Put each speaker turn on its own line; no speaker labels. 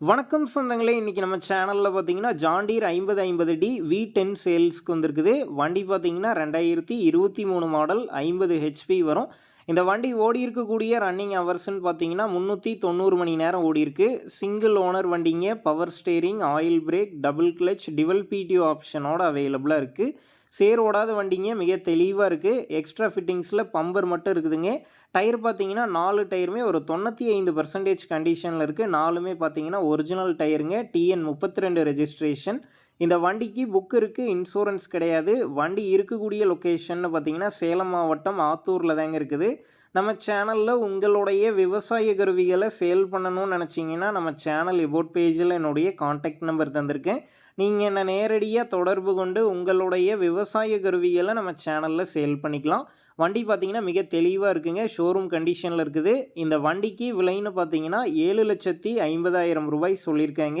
வணக்கம் சொந்தங்களே இன்றைக்கி நம்ம சேனலில் பார்த்தீங்கன்னா ஜாண்டீர் ஐம்பது ஐம்பது டி வி டென் சேல்ஸ்க்கு வந்திருக்குது. வண்டி பார்த்தீங்கன்னா ரெண்டாயிரத்தி இருபத்தி மூணு மாடல் ஐம்பது ஹெச்பி வரும். இந்த வண்டி ஓடி இருக்கக்கூடிய ரன்னிங் ஹவர்ஸ்னு பார்த்தீங்கன்னா முந்நூற்றி தொண்ணூறு மணி நேரம் ஓடிருக்கு சிங்கிள் ஓனர் வண்டிங்க power steering oil brake double clutch dual PTO ஆப்ஷனோட அவைலபிளாக இருக்குது சேர் ஓடாத வண்டிங்க மிக தெளிவாக இருக்குது எக்ஸ்ட்ரா ஃபிட்டிங்ஸில் பம்பர் மட்டும் இருக்குதுங்க. டயர் பார்த்தீங்கன்னா நாலு டயருமே ஒரு தொண்ணூற்றி ஐந்து பர்சன்டேஜ் கண்டிஷனில் இருக்குது நாலுமே பார்த்தீங்கன்னா ஒரிஜினல் டயருங்க டிஎன் முப்பத்தி ரெண்டு ரெஜிஸ்ட்ரேஷன் இந்த வண்டிக்கு புக் இருக்குது இன்சூரன்ஸ் கிடையாது. வண்டி இருக்கக்கூடிய லொக்கேஷன்னு பார்த்தீங்கன்னா சேலம் மாவட்டம் ஆத்தூரில் தாங்க இருக்குது. நம்ம சேனலில் உங்களுடைய விவசாய கருவிகளை சேல் பண்ணணும்னு நினச்சிங்கன்னா நம்ம சேனல் எபோட் பேஜில் என்னுடைய காண்டாக்ட் நம்பர் தந்திருக்கேன். நீங்கள் என்னை நேரடியாக தொடர்பு கொண்டு உங்களுடைய விவசாய கருவிகளை நம்ம சேனலில் சேல் பண்ணிக்கலாம். வண்டி பார்த்தீங்கன்னா மிக தெளிவாக இருக்குங்க. ஷோரூம் கண்டிஷனில் இருக்குது. இந்த வண்டிக்கு விலைன்னு பார்த்தீங்கன்னா ஏழு லட்சத்தி ஐம்பதாயிரம் ரூபாய் சொல்லியிருக்காங்க.